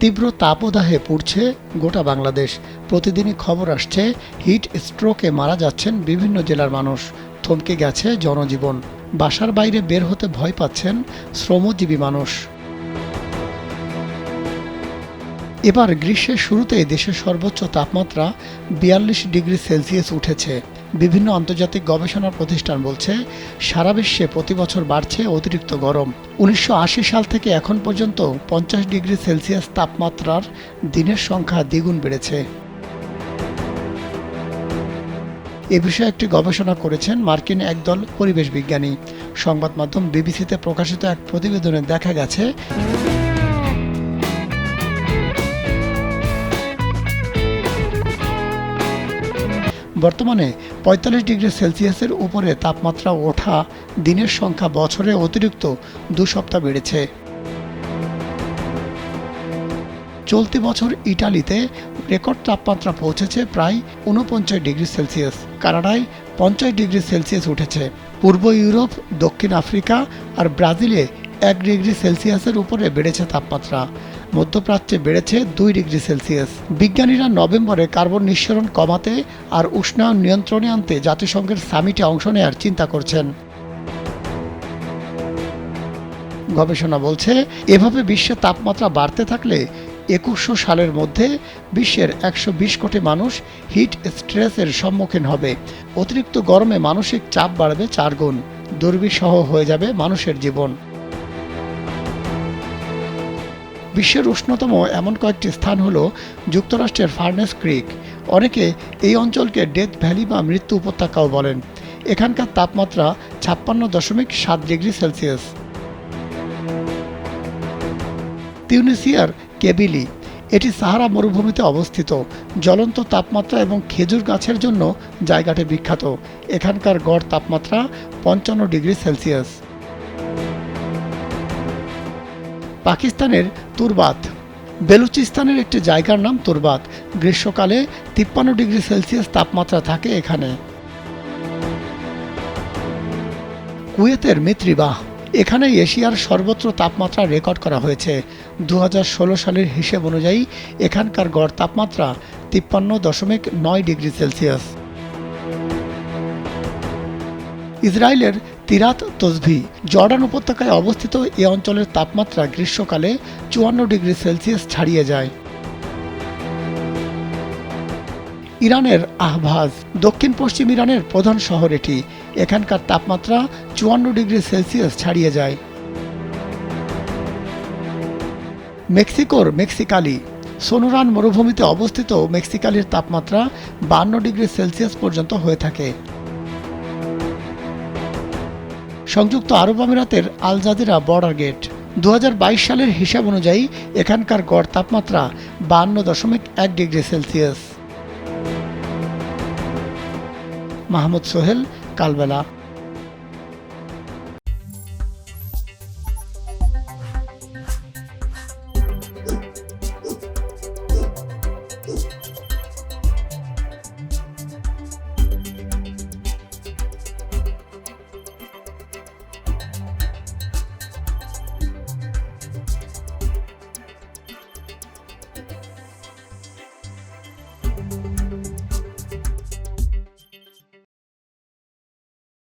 তীব্র তাপদাহে পড়ছে গোটা বাংলাদেশ। প্রতিদিনই খবর আসছে, হিট স্ট্রোকে মারা যাচ্ছেন বিভিন্ন জেলার মানুষ। থমকে গেছে জনজীবন। বাসার বাইরে বের হতে ভয় পাচ্ছেন শ্রমজীবী মানুষ। এবার গ্রীষ্মের শুরুতেই দেশের সর্বোচ্চ তাপমাত্রা বিয়াল্লিশ ডিগ্রি সেলসিয়াস উঠেছে। বিভিন্ন আন্তর্জাতিক গবেষণা প্রতিষ্ঠান বলছে, সারা বিশ্বে প্রতি বছর বাড়ছে অতিরিক্ত গরম। উনিশশো আশি সাল থেকে এখন পর্যন্ত পঞ্চাশ ডিগ্রি সেলসিয়াস তাপমাত্রার দিনের সংখ্যা দ্বিগুণ বেড়েছে। এ বিষয়ে একটি গবেষণা করেছেন মার্কিন একদল পরিবেশ বিজ্ঞানী। সংবাদ মাধ্যম বিবিসিতে প্রকাশিত এক প্রতিবেদনে দেখা গেছে বর্তমানে পঁয়তাল্লিশ ডিগ্রি সেলসিয়াসের উপরে তাপমাত্রা ওঠা দিনের সংখ্যা বছরে অতিরিক্ত দু সপ্তাহ বেড়েছে। চলতি বছর ইটালিতে রেকর্ড তাপমাত্রা পৌঁছেছে প্রায় উনপঞ্চাশ ডিগ্রি সেলসিয়াস, কানাডায় পঞ্চাশ ডিগ্রি সেলসিয়াস উঠেছে। পূর্ব ইউরোপ, দক্ষিণ আফ্রিকা আর ব্রাজিলে এক ডিগ্রি সেলসিয়াসের উপরে বেড়েছে তাপমাত্রা। মধ্যপ্রাচ্যে বেড়েছে দুই ডিগ্রি সেলসিয়াস। বিজ্ঞানীরা নভেম্বরে কার্বন নিঃসরণ কমাতে আর উষ্ণায়ন নিয়ন্ত্রণে আনতে জাতিসংঘের সামিটে অংশ নেওয়ার চিন্তা করছেন। গবেষণা বলছে, এভাবে বিশ্বের তাপমাত্রা বাড়তে থাকলে একুশশো সালের মধ্যে বিশ্বের একশো বিশ কোটি মানুষ হিট স্ট্রেসের সম্মুখীন হবে। অতিরিক্ত গরমে মানসিক চাপ বাড়বে চার গুণ। দুর্বিষহ হয়ে যাবে মানুষের জীবন। বিশ্বের উষ্ণতম এমন কয়েকটি স্থান হল যুক্তরাষ্ট্রের ফার্নেস ক্রিক। অনেকে এই অঞ্চলকে ডেথ ভ্যালি বা মৃত্যু উপত্যকাও বলেন। এখানকার তাপমাত্রা ছাপ্পান্ন দশমিক সাত ডিগ্রি সেলসিয়াস। তিউনিসিয়ার কেবিলি, এটি সাহারা মরুভূমিতে অবস্থিত। জ্বলন্ত তাপমাত্রা এবং খেজুর গাছের জন্য জায়গাটি বিখ্যাত। এখানকার গড় তাপমাত্রা পঞ্চান্ন ডিগ্রি সেলসিয়াস। পাকিস্তানের তুরবাত। বেলুচিস্তানের একটি জায়গার নাম তুরবাত। গ্রীষ্মকালে তিপ্পান্ন ডিগ্রি সেলসিয়াস তাপমাত্রা থাকে এখানে। কুয়েতের মিত্রিবাহ। এখানে এশিয়ার সর্বত্র তাপমাত্রা রেকর্ড করা হয়েছে। দু হাজার ষোলো সালের হিসেব অনুযায়ী এখানকার গড় তাপমাত্রা তিপ্পান্ন দশমিক নয় ডিগ্রি সেলসিয়াস। ইসরায়েলের তিরাত তসভি। জর্ডান উপত্যকায় অবস্থিত এ অঞ্চলের তাপমাত্রা গ্রীষ্মকালে চুয়ান্ন ডিগ্রি সেলসিয়াস ছাড়িয়ে যায়। ইরানের আহভাজ। দক্ষিণ পশ্চিম ইরানের প্রধান শহর এটি। এখানকার তাপমাত্রা চুয়ান্ন ডিগ্রি সেলসিয়াস ছাড়িয়ে যায়। মেক্সিকোর মেক্সিকালি। সোনোরান মরুভূমিতে অবস্থিত মেক্সিকালির তাপমাত্রা বান্ন ডিগ্রি সেলসিয়াস পর্যন্ত হয়ে থাকে। সংযুক্ত আরব আমিরাতের আল জাজিরা বর্ডার গেট। দু হাজার বাইশ সালের হিসাব অনুযায়ী এখানকার গড় তাপমাত্রা বান্ন দশমিক এক ডিগ্রি সেলসিয়াস। মাহমুদ সোহেল, কালবেলা।